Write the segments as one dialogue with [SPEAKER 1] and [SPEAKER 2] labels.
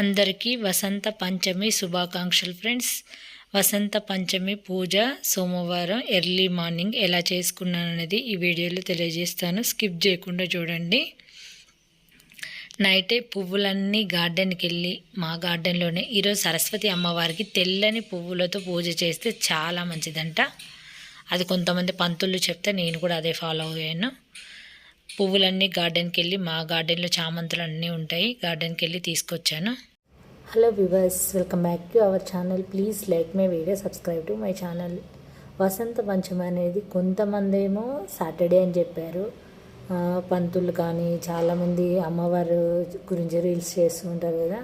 [SPEAKER 1] అందరికీ వసంత పంచమి శుభాకాంక్షలు ఫ్రెండ్స్. వసంత పంచమి పూజ సోమవారం ఎర్లీ మార్నింగ్ ఎలా చేసుకున్నాను అనేది ఈ వీడియోలో తెలియజేస్తాను. స్కిప్ చేయకుండా చూడండి. నైటే పువ్వులన్నీ గార్డెన్కి వెళ్ళి మా గార్డెన్లోనే ఈరోజు సరస్వతి అమ్మవారికి తెల్లని పువ్వులతో పూజ చేస్తే చాలా మంచిదంట. అది కొంతమంది పంతులు చెప్తే నేను కూడా అదే ఫాలో అయ్యాను. పువ్వులన్నీ గార్డెన్కి వెళ్ళి మా గార్డెన్లో చామంతులు అన్నీ ఉంటాయి. గార్డెన్కి వెళ్ళి తీసుకొచ్చాను.
[SPEAKER 2] Hello viewers welcome back to our channel. Please like my video subscribe to my channel. Vasantha Panchami అనేది కొంతమంది ఏమో సాటర్డే అని చెప్పారు. పంతులు కానీ చాలామంది అమ్మవారు గురించి రీల్స్ చేస్తూ ఉంటారు కదా.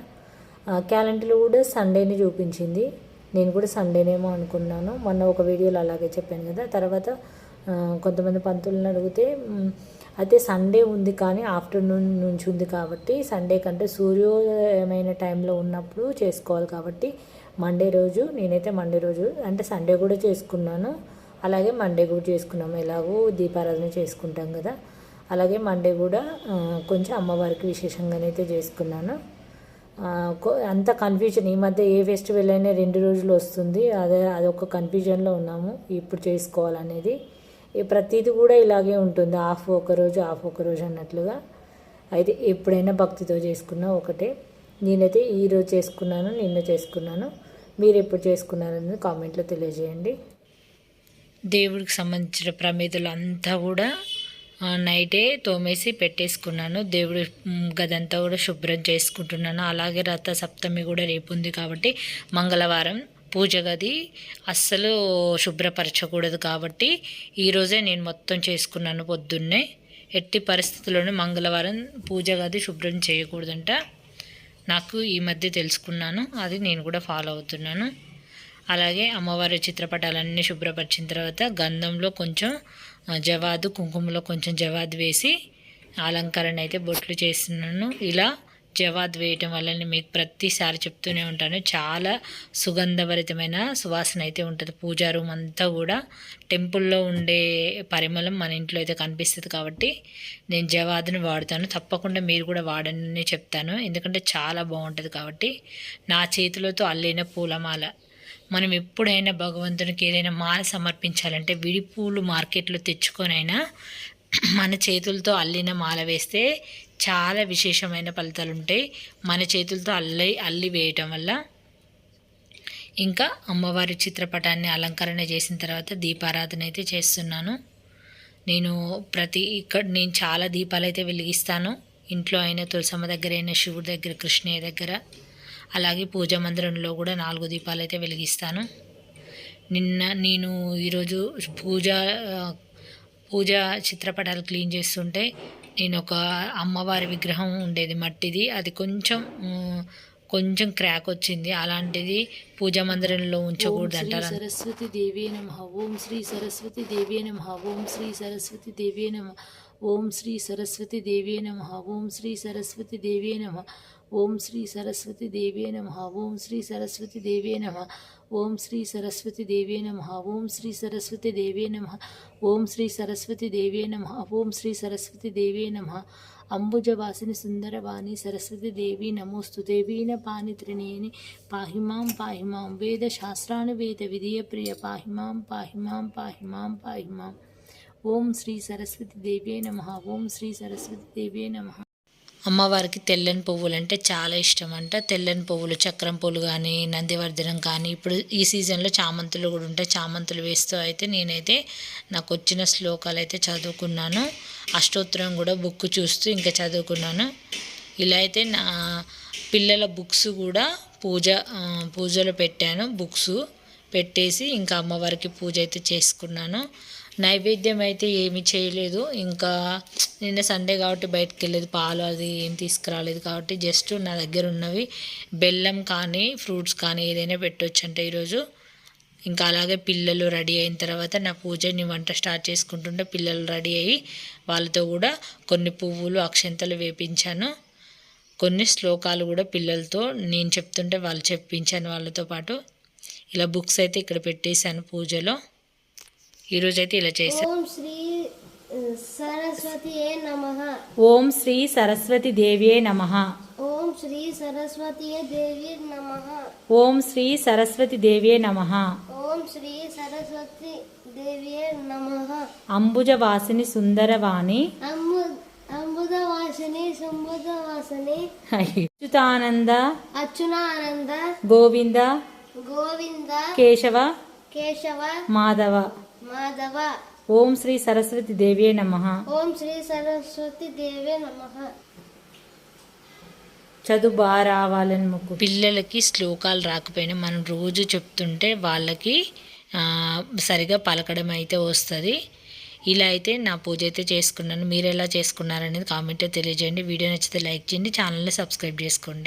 [SPEAKER 2] ఆ, క్యాలెండర్లో కూడా సండేని చూపించింది. నేను కూడా సండేనేమో అనుకున్నాను. మొన్న ఒక వీడియోలో అలాగే చెప్పాను కదా. తర్వాత కొంతమంది పంతులను అడిగితే అయితే సండే ఉంది కానీ ఆఫ్టర్నూన్ నుంచి ఉంది కాబట్టి సండే కంటే సూర్యోదయమైన టైంలో ఉన్నప్పుడు చేసుకోవాలి కాబట్టి మండే రోజు నేనైతే మండే రోజు అంటే సండే కూడా చేసుకున్నాను. అలాగే మండే కూడా చేసుకున్నాము. ఎలాగో దీపారాధన చేసుకుంటాం కదా. అలాగే మండే కూడా కొంచెం అమ్మవారికి విశేషంగానైతే చేసుకున్నాను. అంత కన్ఫ్యూజన్ ఈ మధ్య ఏ ఫెస్టివల్ అయినా రెండు రోజులు వస్తుంది. అదే అదొక కన్ఫ్యూజన్లో ఉన్నాము. ఇప్పుడు చేసుకోవాలనేది. ప్రతీది కూడా ఇలాగే ఉంటుంది. హాఫ్ ఒక రోజు హాఫ్ ఒక రోజు అన్నట్లుగా. అయితే ఎప్పుడైనా భక్తితో చేసుకున్నా ఒకటే. నేనైతే ఈరోజు చేసుకున్నాను నిన్న చేసుకున్నాను. మీరు ఎప్పుడు చేసుకున్నారనేది కామెంట్లో తెలియజేయండి.
[SPEAKER 1] దేవుడికి సంబంధించిన ప్రమిదలు అంతా కూడా నైటే తోమేసి పెట్టేసుకున్నాను. దేవుడి గదంతా కూడా శుభ్రం చేసుకుంటున్నాను. అలాగే రథ సప్తమి కూడా రేపు ఉంది కాబట్టి మంగళవారం పూజ గది అస్సలు శుభ్రపరచకూడదు కాబట్టి ఈరోజే నేను మొత్తం చేసుకున్నాను పొద్దున్నే. ఎట్టి పరిస్థితుల్లోనూ మంగళవారం పూజ గది శుభ్రం చేయకూడదంట. నాకు ఈ మధ్య తెలుసుకున్నాను. అది నేను కూడా ఫాలో అవుతున్నాను. అలాగే అమ్మవారి చిత్రపటాలన్నీ శుభ్రపరిచిన తర్వాత గంధంలో కొంచెం జవాదు కుంకుమలో కొంచెం జవాదు వేసి అలంకరణ అయితే బొట్లు చేస్తున్నాను. ఇలా జవాద్ వేయటం వల్ల మీకు ప్రతిసారి చెప్తూనే ఉంటాను. చాలా సుగంధభరితమైన సువాసన అయితే ఉంటుంది. పూజా రూమ్ అంతా కూడా టెంపుల్లో ఉండే పరిమళం మన ఇంట్లో అయితే కనిపిస్తుంది కాబట్టి నేను జవాదుని వాడుతాను. తప్పకుండా మీరు కూడా వాడని చెప్తాను. ఎందుకంటే చాలా బాగుంటుంది కాబట్టి నా చేతులతో అల్లిన పూలమాల. మనం ఎప్పుడైనా భగవంతునికి ఏదైనా మాల సమర్పించాలంటే విడి పూలు మార్కెట్లో తెచ్చుకొనైనా మన చేతులతో అల్లిన మాల వేస్తే చాలా విశేషమైన ఫలితాలు ఉంటాయి. మన చేతులతో అల్లి అల్లి వేయటం వల్ల ఇంకా అమ్మవారి చిత్రపటాన్ని అలంకరణ చేసిన తర్వాత దీపారాధన అయితే చేస్తున్నాను. నేను ప్రతి ఇక్కడ నేను చాలా దీపాలు అయితే వెలిగిస్తాను. ఇంట్లో అయినా తులసమ్మ దగ్గర అయినా శివుడి దగ్గర కృష్ణయ్య దగ్గర అలాగే పూజ మందిరంలో కూడా నాలుగు దీపాలు అయితే వెలిగిస్తాను. నిన్న నేను ఈరోజు పూజ పూజ చిత్రపటాలు క్లీన్ చేస్తుంటే నేను ఒక అమ్మవారి విగ్రహం ఉండేది మట్టిది. అది కొంచెం కొంచెం క్రాక్ వచ్చింది. అలాంటిది పూజా మందిరంలో ఉంచకూడదు అంటారు
[SPEAKER 2] సరస్వతి దేవే నమ. ఓం శ్రీ సరస్వతి దేవే నమ. ఓం శ్రీ సరస్వతి దేవే నమ. ఓం శ్రీ సరస్వతి దేవే నమ. ఓం శ్రీ సరస్వతి దేవే నమ. ఓం శ్రీ సరస్వతి దేవే నమ. ఓం శ్రీ సరస్వతి దేవే నమ. ఓం శ్రీ సరస్వతి దేవే నమ. ఓం శ్రీ సరస్వతి దేవే నమ. ఓం శ్రీ సరస్వతి దేవే నమ. ఓం శ్రీ సరస్వతి దేవే నమ. అంబుజవాసిని సుందరవాణి సరస్వతి దేవి నమోస్తు దేవీన పాని త్రినేని పాహిమాం పాహిమాం వేద శాస్త్రాను వేద విధియ ప్రియ పాహిమాం పాహిమాం పాహిమాం పాహిమాం ఓం శ్రీ సరస్వతి దేవ్యే నమ. ఓం శ్రీ సరస్వతి దేవ్యే నమ.
[SPEAKER 1] అమ్మవారికి తెల్లని పువ్వులు అంటే చాలా ఇష్టం అంట తెల్లని పువ్వులు చక్రం పువ్వులు కానీ నందివర్ధనం కానీ ఇప్పుడు ఈ సీజన్లో చామంతులు కూడా ఉంటాయి. చామంతులు వేస్తూ అయితే నేనైతే నాకు వచ్చిన శ్లోకాలు అయితే చదువుకున్నాను. అష్టోత్తరం కూడా బుక్ చూస్తూ ఇంకా చదువుకున్నాను. ఇలా అయితే నా పిల్లల బుక్స్ కూడా పూజ పూజలు పూజలో పెట్టాను. బుక్స్ పెట్టేసి ఇంకా అమ్మవారికి పూజ అయితే చేసుకున్నాను. నైవేద్యం అయితే ఏమీ చేయలేదు. ఇంకా నిన్న సండే కాబట్టి బయటకు వెళ్ళేది పాలు అది ఏం తీసుకురాలేదు కాబట్టి జస్ట్ నా దగ్గర ఉన్నవి. బెల్లం కానీ ఫ్రూట్స్ కానీ ఏదైనా పెట్టవచ్చు అంటే ఈరోజు. ఇంకా అలాగే పిల్లలు రెడీ అయిన తర్వాత నా పూజని వంట స్టార్ట్ చేసుకుంటుంటే పిల్లలు రెడీ అయ్యి వాళ్ళతో కూడా కొన్ని పువ్వులు అక్షంతలు వేపించాను. కొన్ని శ్లోకాలు కూడా పిల్లలతో నేను చెప్తుంటే వాళ్ళు చెప్పించాను వాళ్ళతో పాటు. ఇలా బుక్స్ అయితే ఇక్కడ పెట్టేశాను పూజలో. ఈరోజు అయితే ఇలా చేసాం
[SPEAKER 3] ఓం శ్రీ సరస్వతి దేవియే నమ.
[SPEAKER 2] ఓం శ్రీ సరస్వతి దేవి నమ.
[SPEAKER 3] ఓం శ్రీ సరస్వతి దేవియే నమ.
[SPEAKER 2] ఓం శ్రీ సరస్వతి దేవియే నమ.
[SPEAKER 3] అంబుజ
[SPEAKER 2] వాసిని సుందరవాణి
[SPEAKER 3] అంబుజవాసిని సుంబుజవాసిని.
[SPEAKER 2] అచ్యుతానంద.
[SPEAKER 3] అచ్యునానంద
[SPEAKER 2] గోవింద.
[SPEAKER 3] గోవింద.
[SPEAKER 2] కేశవ.
[SPEAKER 3] కేశవ.
[SPEAKER 2] మాధవ.
[SPEAKER 3] మాధవ.
[SPEAKER 2] ఓం శ్రీ సరస్వతి దేవే నమ.
[SPEAKER 3] ఓం శ్రీ సరస్వతి దేవే నమ.
[SPEAKER 2] చదువు బాగా రావాలని మొక్కు.
[SPEAKER 1] పిల్లలకి శ్లోకాలు రాకపోయినా మనం రోజు చెప్తుంటే వాళ్ళకి సరిగా పలకడం అయితే వస్తుంది. ఇలా అయితే నా పూజ అయితే చేసుకున్నాను. మీరు ఎలా చేసుకున్నారనేది కామెంట్ తెలియజేయండి. వీడియో నచ్చితే లైక్ చేయండి. ఛానల్ని సబ్స్క్రైబ్ చేసుకోండి.